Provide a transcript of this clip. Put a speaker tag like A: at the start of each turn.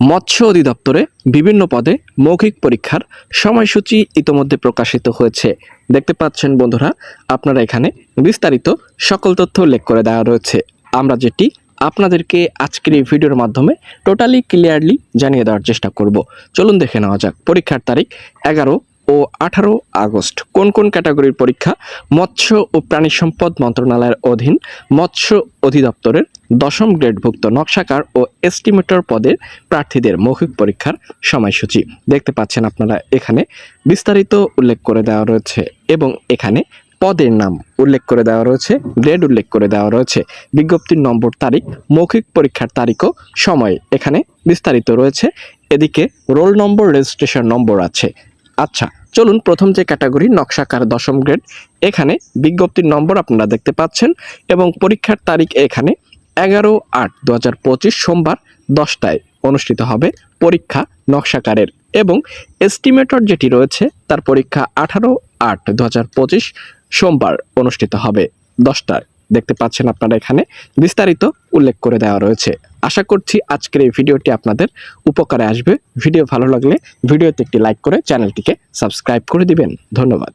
A: মৎস্য অধিদপ্তরে বিভিন্ন পদে মৌখিক পরীক্ষার সময়সূচি ইতোমধ্যে প্রকাশিত হয়েছে। দেখতে পাচ্ছেন বন্ধুরা, আপনারা এখানে বিস্তারিত সকল তথ্য উল্লেখ করে দেওয়া রয়েছে। আমরা যেটি আপনাদেরকে আজকের এই ভিডিওর মাধ্যমে টোটালি ক্লিয়ারলি জানিয়ে দেওয়ার চেষ্টা করব। চলুন দেখে নেওয়া যাক, পরীক্ষার তারিখ এগারো ও আঠারো আগস্ট। কোন কোন ক্যাটাগরির পরীক্ষা মৎস্য ও প্রাণী সম্পদ মন্ত্রণালয়ের অধীন মৎস্য অধিদপ্তরের দশম গ্রেডভুক্ত নকশাকার ও এস্টিমেটর পদের প্রার্থীদের মৌখিক পরীক্ষার সময়সূচি। দেখতে পাচ্ছেন আপনারা এখানে বিস্তারিত উল্লেখ করে দেওয়া রয়েছে এবং এখানে পদের নাম উল্লেখ করে দেওয়া রয়েছে, গ্রেড উল্লেখ করে দেওয়া রয়েছে, বিজ্ঞপ্তির নম্বর তারিখ, মৌখিক পরীক্ষার তারিখ ও সময় এখানে বিস্তারিত রয়েছে। এদিকে রোল নম্বর, রেজিস্ট্রেশন নম্বর আছে। আচ্ছা চলুন প্রথম যে ক্যাটাগরি নকশাকার দশম গ্রেড, এখানে বিজ্ঞপ্তির নম্বর আপনারা দেখতে পাচ্ছেন এবং পরীক্ষার তারিখ এখানে এগারো আট দু সোমবার দশটায় অনুষ্ঠিত হবে পরীক্ষা নকশাকারের এবং এস্টিমেটর যেটি রয়েছে তার পরীক্ষা আঠারো আট দু সোমবার অনুষ্ঠিত হবে দশটায়। দেখতে পাচ্ছেন আপনারা এখানে বিস্তারিত উল্লেখ করে দেওয়া রয়েছে। আশা করছি আজকের এই ভিডিওটি আপনাদের উপকারে আসবে। ভিডিও ভালো লাগলে ভিডিওতে একটি লাইক করে চ্যানেলটিকে সাবস্ক্রাইব করে দিবেন। ধন্যবাদ।